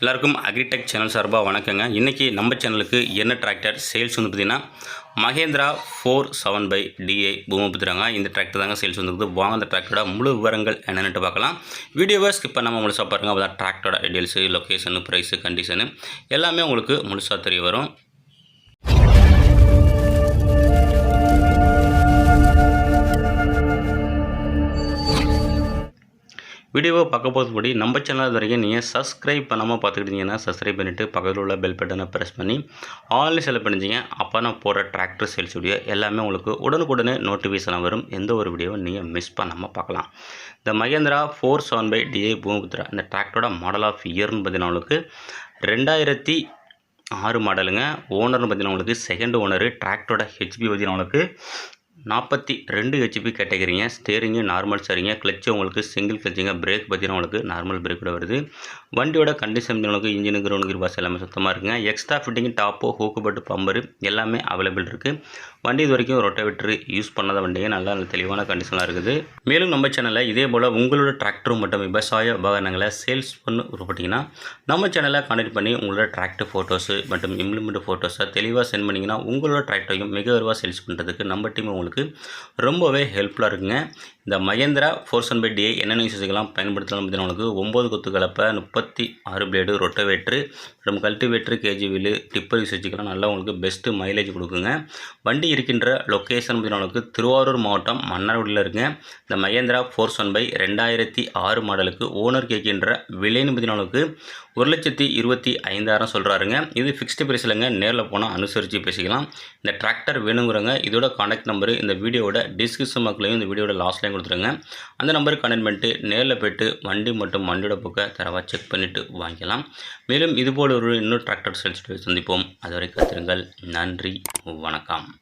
எல்லாருக்கும் agritech channel சார்பாக வணக்கங்க. இன்றைக்கி நம்ம சேனலுக்கு என்ன டிராக்டர் சேல்ஸ் வந்து பார்த்திங்கன்னா Mahindra four seven five DI பூமபுத்திராங்க இந்த டிராக்டர் தாங்க சேல்ஸ் வந்துருக்குது வாங்க அந்த டிராக்டரோட முழு விவரங்கள் என்னென்னு பார்க்கலாம் வீடியோவை ஸ்கிப் பண்ணாமல் முழுசாக பாருங்கள் அப்போ தான் டிராக்டரோட டீட்டெயில்ஸு லொக்கேஷனு ப்ரைஸு கண்டிஷனு எல்லாமே உங்களுக்கு முழுசாக தெரிய வரும். வீடியோவை பார்க்க போகிறது நம்ம சேனல் இது வரைக்கும் நீங்கள் சப்ஸ்கிரைப் பண்ணாமல் பார்த்துக்கிட்டீங்கன்னா சப்ஸ்கிரைப் பண்ணிவிட்டு பக்கத்தில் உள்ள பெல் பட்டனை ப்ரெஸ் பண்ணி ஆன்லைன் செலவு பண்ணிச்சிங்க அப்போ நான் போகிற டிராக்டர் சேல்ஸ் வீடியோ எல்லாமே உங்களுக்கு உடனுக்குடனே நோட்டிஃபிகேஷன் வரும். எந்த ஒரு வீடியோவை நீங்கள் மிஸ் பண்ணாமல் பார்க்கலாம். இந்த Mahindra four seven five DI Bhoomiputra இந்த டிராக்டரோட மாடல் ஆஃப் இயர்னு பார்த்தீங்கன்னா உங்களுக்கு ரெண்டாயிரத்தி ஆறு மாடலுங்க ஓனர்னு பார்த்தீங்கன்னா உங்களுக்கு செகண்ட் ஓனரு டிராக்டரோட ஹெச்பி பார்த்தீங்கன்னா உங்களுக்கு நாற்பத்தி ரெண்டு ஹெச்பி கேட்டகிரிங்க. ஸ்டேரிங்கு நார்மல் சரிங்க கிளச்சு உங்களுக்கு சிங்கிள் கிளச்சுங்க பிரேக் பார்த்தீங்கன்னா உங்களுக்கு நார்மல் பிரேக்கோட வருது. வண்டியோட கண்டிஷன் உங்களுக்கு இன்ஜினு கிரௌண்ட் கிர் பாஸ் எல்லாமே சுத்தமாக இருக்குங்க. எக்ஸ்ட்ரா ஃபிட்டிங் டாப்போ ஹூக்குபட்டு பம்பரு எல்லாமே அவைலபிள் இருக்குது வண்டி இது வரைக்கும் ரொட்டவேட்டர் யூஸ் பண்ணாத வண்டிங்க. நல்லா நல்ல தெளிவான கண்டிஷனாக இருக்குது. மேலும் நம்ம சேனலில் இதே போல் உங்களோட டிராக்டரும் மற்றும் விவசாய உபகரணங்களை சேல்ஸ் பண்ண விருப்பப்பட்டீங்கன்னா நம்ம சேனலை கான்டெக்ட் பண்ணி உங்களோட டிராக்டர் ஃபோட்டோஸு மற்றும் இம்ப்ளிமெண்ட் ஃபோட்டோஸை தெளிவாக சென்ட் பண்ணிங்கன்னா உங்களோட டிராக்டரையும் மிக விரைவாக சேல்ஸ் பண்ணுறதுக்கு நம்ம டீம் உங்களுக்கு ரொம்பவே ஹெல்ப்ஃபுல்லாக இருக்குங்க. இந்த Mahindra four seven five DI என்னென்ன யூசேஜ்லாம் பயன்படுத்தலாம் பார்த்தீங்கன்னா உங்களுக்கு ஒம்பது கொத்து கலப்பை முப்பத்தி ஆறு பிளேடு ரொட்டவேட்ரு மற்றும் கல்டிவேட்ரு கேஜி வீலு டிப்பர் யூசேஜுக்கெல்லாம் நல்லா உங்களுக்கு பெஸ்ட்டு மைலேஜ் கொடுக்குங்க. வண்டி இருக்கின்ற லொக்கேஷன் பார்த்தீங்கன்னா உங்களுக்கு திருவாரூர் மாவட்டம் மன்னார்குடியில் இருக்குங்க. இந்த மகேந்திரா ஃபோர் செவன் பை ரெண்டாயிரத்தி ஆறு மாடலுக்கு ஓனர் கேட்கின்ற விலைன்னு பார்த்தீங்கன்னா உங்களுக்கு ஒரு லட்சத்தி இருபத்தி ஐந்தாயிரம் சொல்கிறாருங்க இது ஃபிக்ஸ்டு பிரைஸ்லங்க இல்லைங்க நேரில் போனால் அனுசரித்து பேசிக்கலாம். இந்த டிராக்டர் வேணுங்கிறவங்க இதோட கான்டாக்ட் நம்பரு இந்த வீடியோட டிஸ்கிரிப்ஷன் மக்களையும் இந்த வீடியோட லாஸ்ட்லையும் கொடுத்துருங்க. அந்த நம்பருக்கு கனெக்ட் பண்ணிட்டு நேரில் போய்ட்டு வண்டி மற்றும் வண்டியோட புக்கை தரவாக செக் பண்ணிவிட்டு வாங்கிக்கலாம். மேலும் இதுபோல் ஒரு இன்னொரு டிராக்டர் சேல்ஸ் சந்திப்போம். அதுவரை காத்திருங்கள். நன்றி. வணக்கம்.